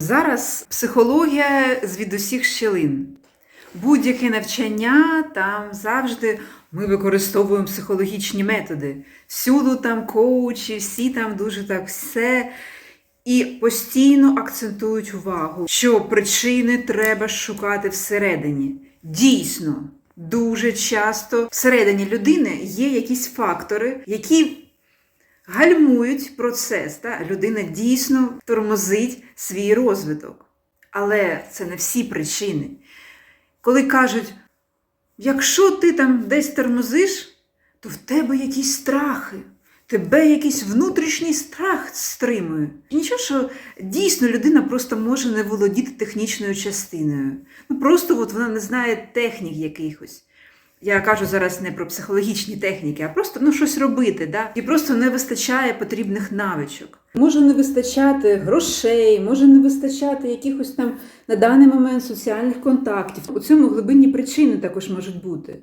Зараз психологія звідусіх щілин. Будь-яке навчання там завжди ми використовуємо психологічні методи. Всюду там коучі, всі там дуже так все. І постійно акцентують увагу, що причини треба шукати всередині. Дійсно, дуже часто всередині людини є якісь фактори, які гальмують процес. Та? Людина дійсно тормозить свій розвиток. Але це не всі причини. Коли кажуть, якщо ти там десь тормозиш, то в тебе якісь страхи, тебе якийсь внутрішній страх стримує. Нічого, що дійсно людина просто може не володіти технічною частиною. Ну просто от вона не знає технік якихось. Я кажу зараз не про психологічні техніки, а просто ну, щось робити. Да? І просто не вистачає потрібних навичок. Може не вистачати грошей, може не вистачати якихось там на даний момент соціальних контактів. У цьому глибинні причини також можуть бути.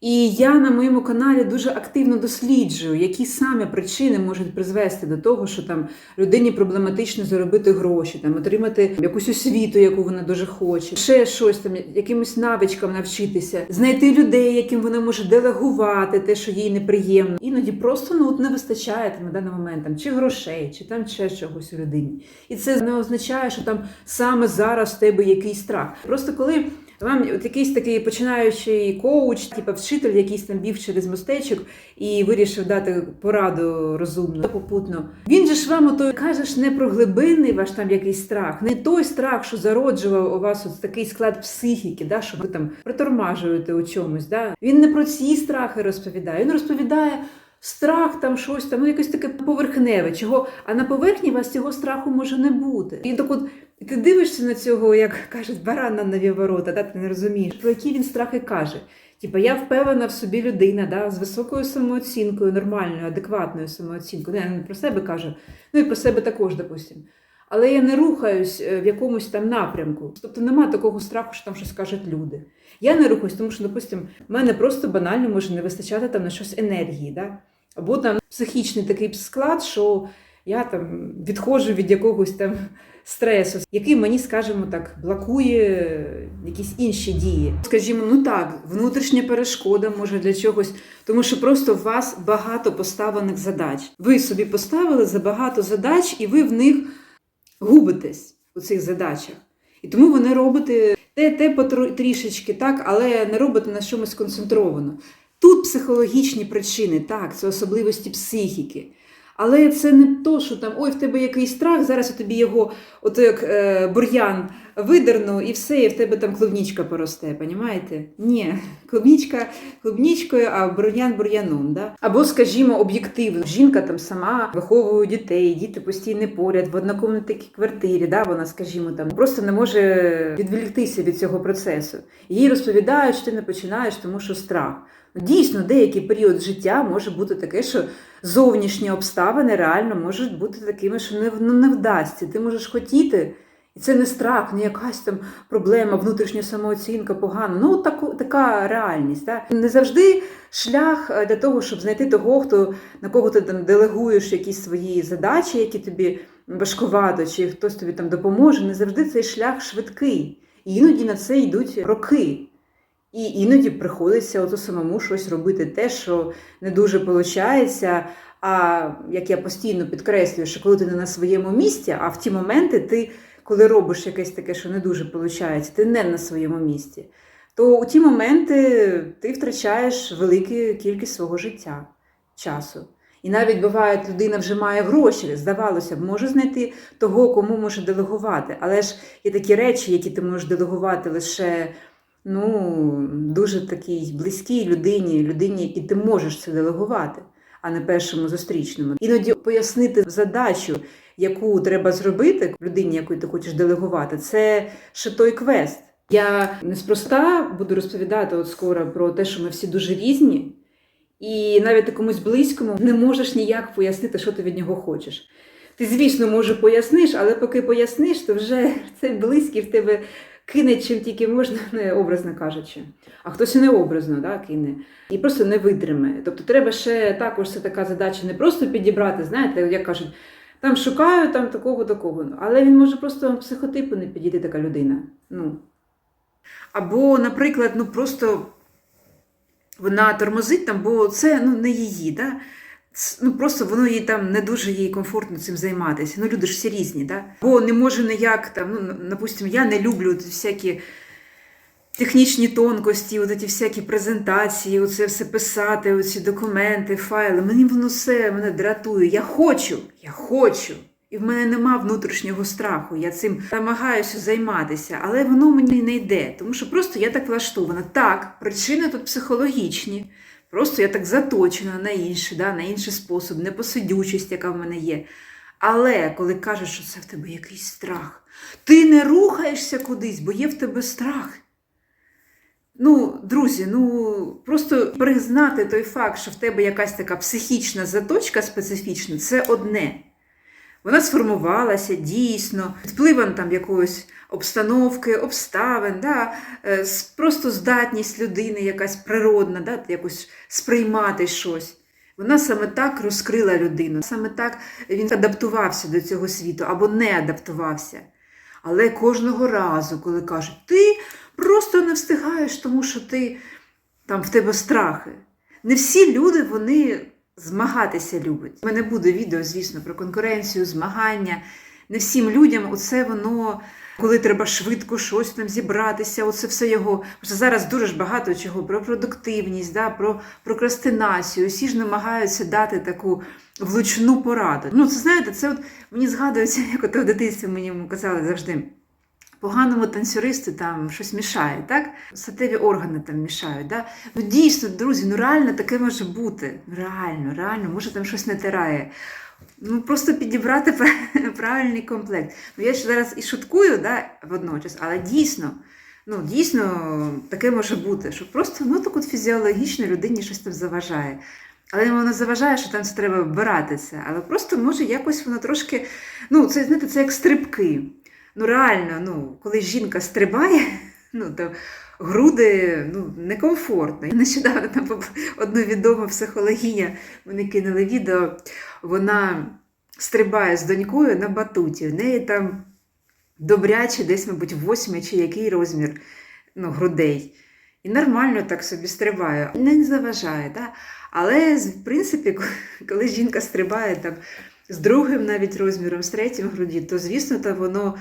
І я на моєму каналі дуже активно досліджую, які саме причини можуть призвести до того, що там людині проблематично заробити гроші, там отримати якусь освіту, яку вона дуже хоче, ще щось там, якимось навичкам навчитися, знайти людей, яким вона може делегувати те, що їй неприємно. Іноді просто ну от не вистачає там на даний момент там чи грошей, чи там ще чогось у людині. І це не означає, що там саме зараз в тебе якийсь страх. Просто коли. Вам от якийсь такий починаючий коуч, типу вчитель, якийсь там бів через мостечок і вирішив дати пораду розумну попутно. Він же ж вам ото кажеш не про глибинний ваш там якийсь страх, не той страх, що зароджував у вас от такий склад психіки, да, що ви там притормажуєте у чомусь. Да. Він не про ці страхи розповідає. Він розповідає. Страх там щось там, ну якесь таке поверхневе, чого, а на поверхні вас цього страху може не бути. І так от і ти дивишся на цього, як кажуть, баран на нові ворота, да, ти не розумієш, про які він страхи каже. Типа я впевнена в собі людина да, з високою самооцінкою, нормальною, адекватною самооцінкою. Ну, я не про себе кажу, ну і про себе також, допустимо. Але я не рухаюсь е, в якомусь там напрямку. Тобто нема такого страху, що там щось кажуть люди. Я не рухаюсь, тому що, допустимо, в мене просто банально може не вистачати там на щось енергії. Да? Або там психічний такий склад, що я там відходжу від якогось там стресу, який мені, скажімо так, блокує якісь інші дії. Скажімо, ну так, внутрішня перешкода може для чогось, тому що просто у вас багато поставлених задач. Ви собі поставили забагато задач, і ви в них губитесь у цих задачах. І тому ви не робите те, те потрішечки, так, але не робите на чомусь концентровано. Тут психологічні причини, так, це особливості психіки. Але це не то, що там ой, в тебе якийсь страх, зараз я тобі його, от як е, бур'ян видерну, і все, і в тебе там клубнічка поросте, понімаєте? Ні, клубнічка клубнічкою, а бур'ян бур'яном. Да? Або, скажімо, об'єктивно. Жінка там сама виховує дітей, діти постійно поряд, в однокомнатній квартирі, да, вона, скажімо, там просто не може відволіктися від цього процесу. Їй розповідають, що ти не починаєш, тому що страх. Дійсно, деякий період життя може бути таке, що зовнішні обставини реально можуть бути такими, що не, ну, не вдасться. Ти можеш хотіти, і це не страх, не якась там проблема, внутрішня самооцінка погана. Ну, таку, така реальність. Так? Не завжди шлях е, для того, щоб знайти того, хто на кого ти там делегуєш якісь свої задачі, які тобі важкувато, чи хтось тобі там допоможе. Не завжди цей шлях швидкий. І іноді на це йдуть роки. І іноді приходиться ото самому щось робити, те, що не дуже виходить. А як я постійно підкреслюю, що коли ти не на своєму місці, а в ті моменти ти, коли робиш якесь таке, що не дуже виходить, ти не на своєму місці, то у ті моменти ти втрачаєш велику кількість свого життя, часу. І навіть буває, людина вже має гроші, здавалося б, може знайти того, кому може делегувати. Але ж є такі речі, які ти можеш делегувати лише ну, дуже такій близькій людині, людині, якій ти можеш це делегувати, а не першому зустрічному. Іноді пояснити задачу, яку треба зробити людині, яку ти хочеш делегувати, це ще той квест. Я неспроста буду розповідати от скоро про те, що ми всі дуже різні, і навіть комусь близькому не можеш ніяк пояснити, що ти від нього хочеш. Ти, звісно, може поясниш, але поки поясниш, то вже цей близький в тебе кине чим тільки можна, не образно кажучи. А хтось і не образно да, кине. І просто не витримає. Тобто треба ще також це така задача не просто підібрати, знаєте, як кажуть, Там шукаю там такого такого. Але він може просто психотипу не підійти така людина. Ну. Або, наприклад, ну просто вона тормозить там, бо це ну, не її. Да? Ну, просто воно їй там не дуже їй комфортно цим займатися. Ну, люди ж всі різні, да? Бо не можу ніяк там, ну, напустимо, я не люблю всякі технічні тонкості, от ці всякі презентації, оце все писати, оці документи, файли. Мені воно все мене дратує. Я хочу, я хочу. І в мене нема внутрішнього страху. Я цим намагаюся займатися, але воно мені не йде, тому що просто я так влаштована. Так, причини тут психологічні. Просто я так заточена на інший, да, на інший спосіб, непосидючість, яка в мене є. Але коли кажеш, що це в тебе якийсь страх, ти не рухаєшся кудись, бо є в тебе страх. Ну, друзі, ну просто признати той факт, що в тебе якась така психічна заточка специфічна, це одне. Вона сформувалася дійсно впливом там якоїсь обстановки, обставин, да, е, просто здатність людини, якась природна, да, якось сприймати щось. Вона саме так розкрила людину, саме так він адаптувався до цього світу або не адаптувався. Але кожного разу, коли кажуть, ти просто не встигаєш, тому що ти там в тебе страхи. Не всі люди вони змагатися люблять. У мене буде відео, звісно, про конкуренцію, змагання. Не всім людям оце воно, коли треба швидко щось там зібратися, оце все його. Просто зараз дуже ж багато чого про продуктивність, да, про прокрастинацію. Всі ж намагаються дати таку влучну пораду. Ну, це знаєте, це от мені згадується, як от в дитинстві мені казали завжди. Поганому танцюристу там щось мішає, так? Статеві органи там мішають. Да? Ну дійсно, друзі, ну реально таке може бути. Реально, реально, може там щось натирає. Ну просто підібрати правильний комплект. Ну я ж зараз і шуткую, да, водночас, але дійсно, ну дійсно таке може бути, що просто ну так от фізіологічно людині щось там заважає. Але воно заважає, що там треба вбирати це. Але просто може якось воно трошки. Ну, це знаєте, це як стрибки. Ну, реально, ну, коли жінка стрибає, ну, то груди ну, некомфортно. Нещодавно там була одна відома психологиня, вони кинули відео, вона стрибає з донькою на батуті. В неї там добряче, десь, мабуть, восьмий чи який розмір ну, грудей. І нормально так собі стрибає, не заважає. Да? Але, в принципі, коли жінка стрибає там, з другим навіть розміром, з третім груді, то, звісно, то воно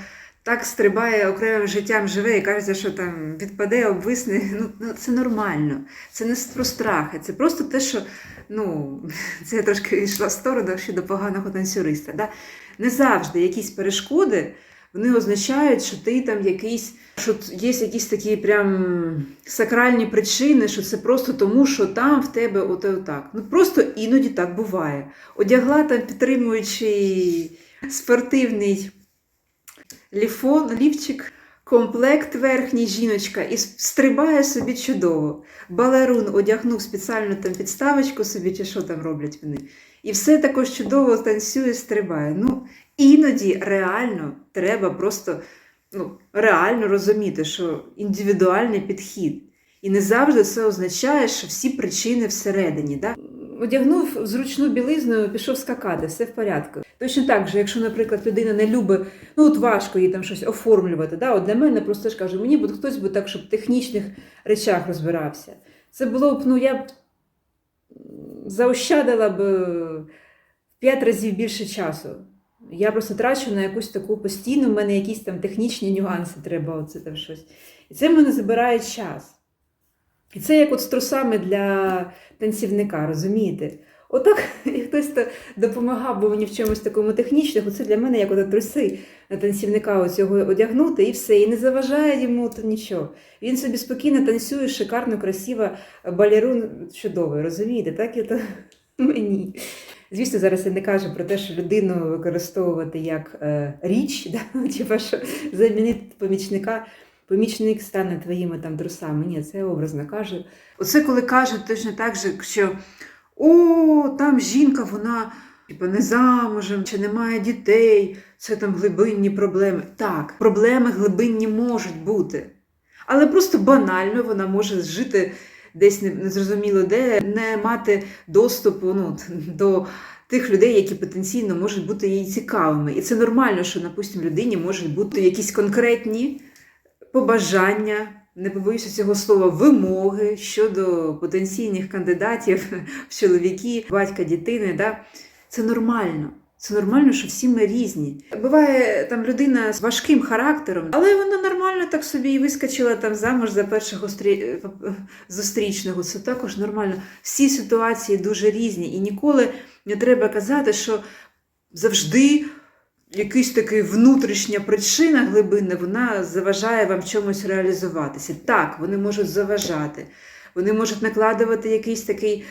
так стрибає окремим життям живе і кажеться, що там відпаде, обвисне. Ну, ну це нормально. Це не про страхи, це просто те, що ну, це я трошки йшла в сторону ще до поганого танцюриста. Да? Не завжди якісь перешкоди. Вони означають, що ти там якийсь, що є якісь такі прям сакральні причини, що це просто тому, що там в тебе ото так. Ну просто іноді так буває. Одягла там підтримуючий спортивний ліфон, лівчик, комплект верхній жіночка і стрибає собі чудово. Балерун одягнув спеціальну там підставочку собі, чи що там роблять вони. І все також чудово танцює, стрибає. Ну, іноді реально треба просто ну, реально розуміти, що індивідуальний підхід. І не завжди це означає, що всі причини всередині. Да? Одягнув зручну білизну, пішов скакати, все в порядку. Точно так же, якщо, наприклад, людина не любить, ну от важко їй там щось оформлювати. Да? От для мене просто ж кажу, мені б хтось би так, щоб в технічних речах розбирався. Це було б, ну я б заощадила б в 5 разів більше часу. Я просто трачу на якусь таку постійну, в мене якісь там технічні нюанси треба, оце там щось. І це мене забирає час. І це як от з трусами для танцівника, розумієте? Отак хтось то допомагав би мені в чомусь такому технічному, це для мене як от труси на танцівника оцього одягнути і все. І не заважає йому то нічого. Він собі спокійно танцює, шикарно, красиво, балерун чудовий, розумієте? Так і то мені. Звісно, зараз я не кажу про те, що людину використовувати як е, річ, да? типа, що замінити помічника. Помічник стане твоїми там трусами. Ні, це образно кажу. Оце коли кажуть точно так же, що о, там жінка, вона типу, не замужем, чи немає дітей, це там глибинні проблеми. Так, проблеми глибинні можуть бути. Але просто банально вона може жити десь незрозуміло де, не мати доступу ну, до тих людей, які потенційно можуть бути їй цікавими. І це нормально, що, допустимо, людині можуть бути якісь конкретні побажання, не побоюся цього слова, вимоги щодо потенційних кандидатів в чоловіки, батька дитини. Да? Це нормально. Це нормально, що всі ми різні. Буває там людина з важким характером, але вона нормально так собі і вискочила там замуж за першого стрі... зустрічного. Це також нормально. Всі ситуації дуже різні, і ніколи не треба казати, що завжди якась така внутрішня причина глибинна, вона заважає вам чомусь реалізуватися. Так, вони можуть заважати, вони можуть накладувати якийсь такий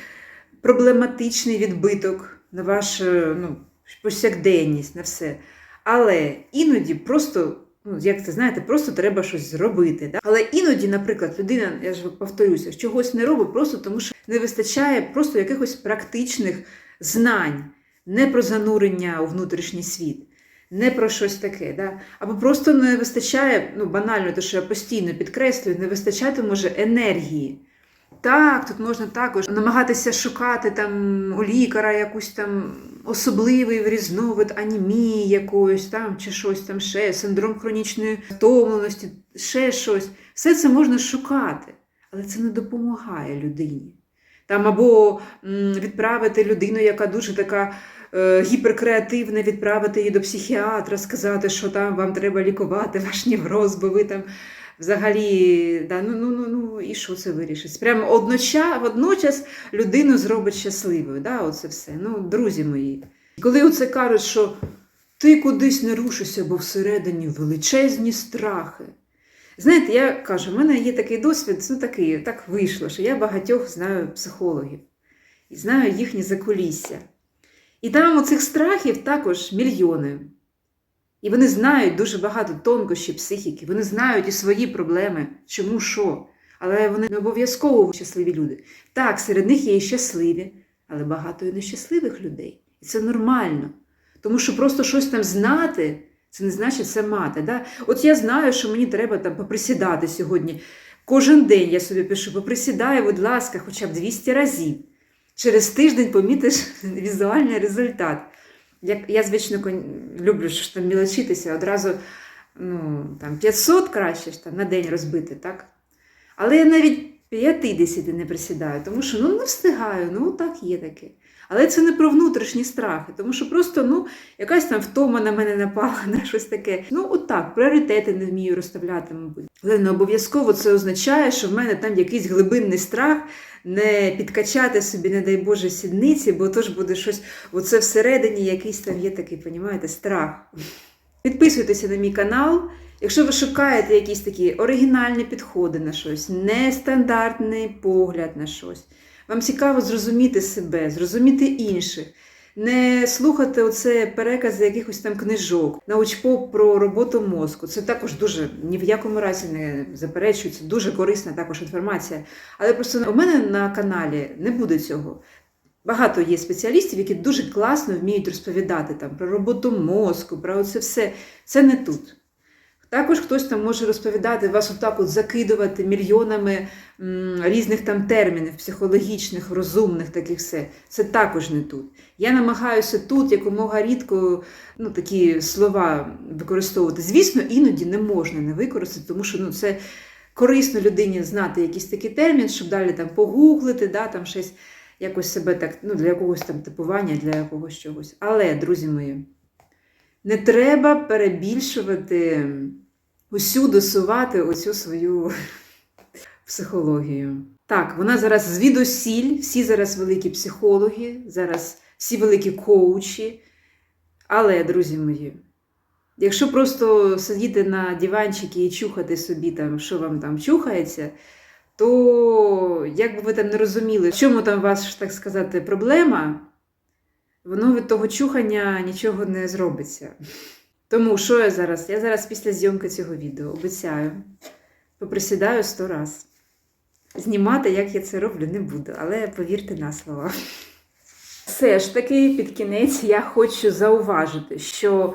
проблематичний відбиток на вашу ну, повсякденність, на все. Але іноді просто, ну, як це знаєте, просто треба щось зробити. Да? Але іноді, наприклад, людина, я ж повторюся, чогось не робить просто тому, що не вистачає просто якихось практичних знань, не про занурення у внутрішній світ. Не про щось таке, да? або просто не вистачає, ну банально, те, що я постійно підкреслюю, не вистачати може енергії. Так, тут можна також намагатися шукати там у лікаря якусь там особливий різновид анемії якоїсь там, чи щось там ще, синдром хронічної втомленості, ще щось. Все це можна шукати, але це не допомагає людині. Там або відправити людину, яка дуже така е, гіперкреативна, відправити її до психіатра, сказати, що там вам треба лікувати ваш невроз, бо ви там взагалі, да, ну, ну, ну, ну, і що це вирішить? Прямо одноча, водночас людину зробить щасливою. Да, оце все. Ну, друзі мої. Коли оце кажуть, що ти кудись не рушишся, бо всередині величезні страхи. Знаєте, я кажу, в мене є такий досвід, ну такий, так вийшло, що я багатьох знаю психологів і знаю їхні закулісся. І там оцих страхів також мільйони. І вони знають дуже багато тонкощів психіки, вони знають і свої проблеми, чому що. Але вони не обов'язково щасливі люди. Так, серед них є і щасливі, але багато і нещасливих людей. І це нормально. Тому що просто щось там знати, це не значить це мати. Да? От я знаю, що мені треба там поприсідати сьогодні. Кожен день я собі пишу, поприсідаю, будь ласка, хоча б 200 разів. Через тиждень помітиш візуальний результат. Як я, звично, люблю що там мілочитися, одразу ну, там, 500 краще ж на день розбити, так? Але я навіть 50 не присідаю, тому що ну, не встигаю, ну так є таке. Але це не про внутрішні страхи, тому що просто ну, якась там втома на мене напала на щось таке. Ну, отак, пріоритети не вмію розставляти, мабуть. Але не обов'язково це означає, що в мене там якийсь глибинний страх не підкачати собі, не дай Боже, сідниці, бо то ж буде щось, оце всередині якийсь там є такий, понімаєте, страх. Підписуйтеся на мій канал. Якщо ви шукаєте якісь такі оригінальні підходи на щось, нестандартний погляд на щось, вам цікаво зрозуміти себе, зрозуміти інших, не слухати оце перекази якихось там книжок, научпоп про роботу мозку. Це також дуже ні в якому разі не заперечується, дуже корисна також інформація. Але просто у мене на каналі не буде цього. Багато є спеціалістів, які дуже класно вміють розповідати там про роботу мозку, про це все. Це не тут. Також хтось там може розповідати, вас отак от закидувати мільйонами м, різних там термінів, психологічних, розумних таких все. Це також не тут. Я намагаюся тут якомога рідко ну, такі слова використовувати. Звісно, іноді не можна не використати, тому що ну, це корисно людині знати якийсь такий термін, щоб далі там погуглити, да, там щось якось себе так, ну, для якогось там типування, для якогось чогось. Але, друзі мої, не треба перебільшувати, усюди сувати оцю свою психологію. Так, вона зараз звідусіль, всі зараз великі психологи, зараз всі великі коучі. Але, друзі мої, якщо просто сидіти на диванчикі і чухати собі, там, що вам там чухається, то як би ви там не розуміли, в чому там у вас, так сказати, проблема, воно від того чухання нічого не зробиться. Тому що я зараз? Я зараз після зйомки цього відео обіцяю, поприсідаю сто раз. Знімати, як я це роблю, не буду, але повірте на слова. Все ж таки, під кінець я хочу зауважити, що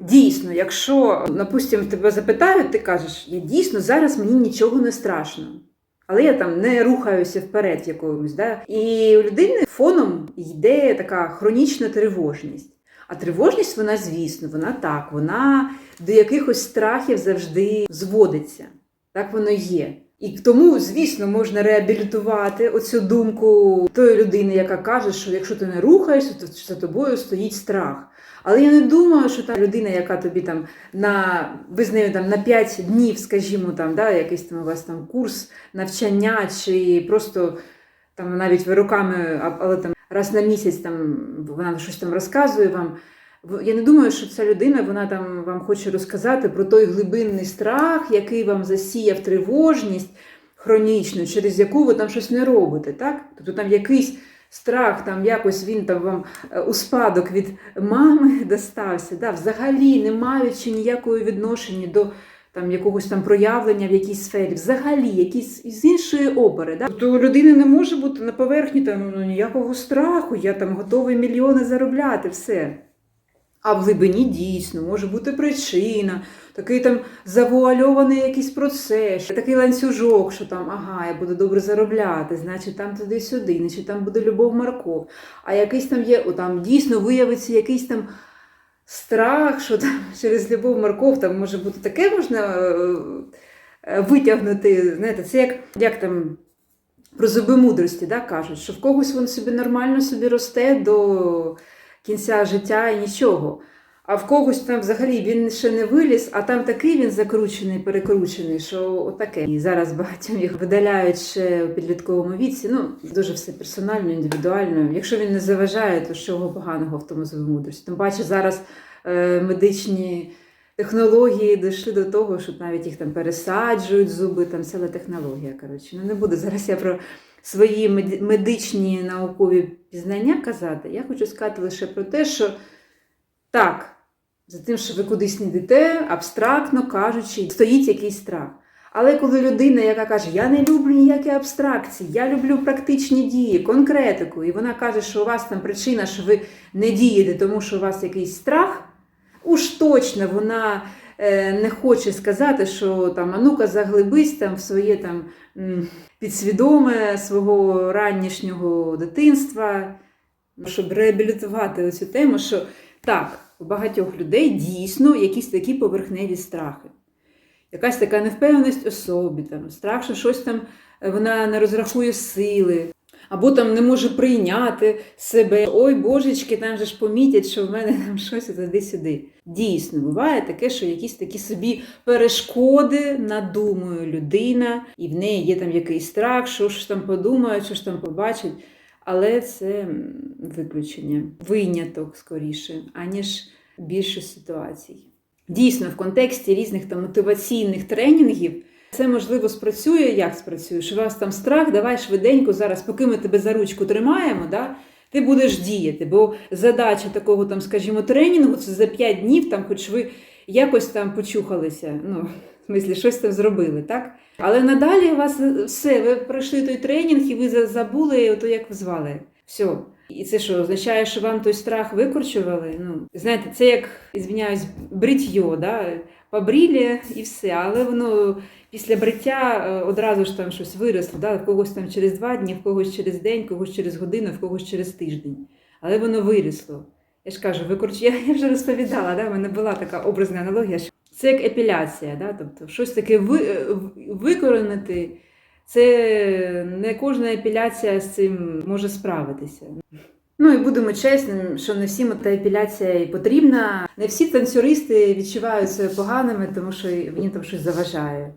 дійсно, якщо, допустимо, тебе запитають, ти кажеш, я дійсно зараз мені нічого не страшно. Але я там не рухаюся вперед якоюсь. Да? І у людини фоном йде така хронічна тривожність. А тривожність, вона, звісно, вона так, вона до якихось страхів завжди зводиться. Так воно є. І тому, звісно, можна реабілітувати оцю думку тої людини, яка каже, що якщо ти не рухаєшся, то за тобою стоїть страх. Але я не думаю, що та людина, яка тобі там на ви з нею там на 5 днів, скажімо, там, да, якийсь там у вас там курс навчання, чи просто там навіть ви роками, а- але там раз на місяць там вона щось там розказує вам. Я не думаю, що ця людина вона там вам хоче розказати про той глибинний страх, який вам засіяв тривожність хронічну, через яку ви там щось не робите. Так? Тобто там якийсь страх, там якось він там вам е, у спадок від мами достався, да? взагалі не маючи ніякого відношення до там, якогось там проявлення в якійсь сфері, взагалі якісь з іншої опери. Да? Тобто у людини не може бути на поверхні там, ну, ніякого страху, я там готовий мільйони заробляти, все. А в глибині дійсно може бути причина, такий там завуальований якийсь процес, такий ланцюжок, що там, ага, я буду добре заробляти, значить там туди-сюди, значить там буде любов Марков. А якийсь там є, о, там дійсно виявиться якийсь там страх, що там через любов Марков там може бути таке можна е, е, витягнути. Знаєте, це як, як там про зуби мудрості да, кажуть, що в когось він собі нормально собі росте до кінця життя і нічого. А в когось там взагалі він ще не виліз, а там такий він закручений, перекручений, що отаке. І зараз багатьом їх видаляють ще у підлітковому віці. Ну, дуже все персонально, індивідуально. Якщо він не заважає, то чого поганого в тому мудрості? Тим паче зараз е, медичні технології дійшли до того, що навіть їх там пересаджують зуби, там ціла технологія. Коротше, ну не буду зараз я про свої медичні наукові пізнання казати. Я хочу сказати лише про те, що так, за тим, що ви кудись не йдете, абстрактно кажучи, стоїть якийсь страх. Але коли людина, яка каже, я не люблю ніякі абстракції, я люблю практичні дії, конкретику, і вона каже, що у вас там причина, що ви не дієте, тому що у вас якийсь страх, уж точно вона не хоче сказати, що там, а ну-ка заглибись там в своє там підсвідоме свого ранішнього дитинства, щоб реабілітувати оцю тему, що так, у багатьох людей дійсно якісь такі поверхневі страхи. Якась така невпевненість у собі, там, страх, що щось там е, вона не розрахує сили, або там не може прийняти себе. Ой, божечки, там же ж помітять, що в мене там щось туди-сюди. Дійсно, буває таке, що якісь такі собі перешкоди надумує людина, і в неї є там якийсь страх, що ж там подумають, що ж там побачать. Але це виключення, виняток скоріше, аніж більше ситуацій. Дійсно, в контексті різних там мотиваційних тренінгів це можливо спрацює. Як спрацює? Що у вас там страх, давай швиденько зараз, поки ми тебе за ручку тримаємо, да, ти будеш діяти. Бо задача такого, там, скажімо, тренінгу це за 5 днів, там, хоч ви якось там почухалися. Ну, в смислі, щось там зробили, так? Але надалі у вас все, ви пройшли той тренінг і ви забули, ото як ви звали. Все. І це що, означає, що вам той страх викорчували? Ну, знаєте, це як, ізвиняюсь, бритьо, да? Побрілі і все. Але воно після бриття е, одразу ж там щось виросло, да? в когось там через два дні, в когось через день, в когось через годину, в когось через тиждень. Але воно виросло. Я ж кажу, викорч... я, я вже розповідала, да? в мене була така образна аналогія. що Це як епіляція, да? тобто щось таке ви... е, викоренити. Це не кожна епіляція з цим може справитися. Ну і будемо чесним, що не всім та епіляція і потрібна. Не всі танцюристи відчувають себе поганими, тому що мені там щось заважає.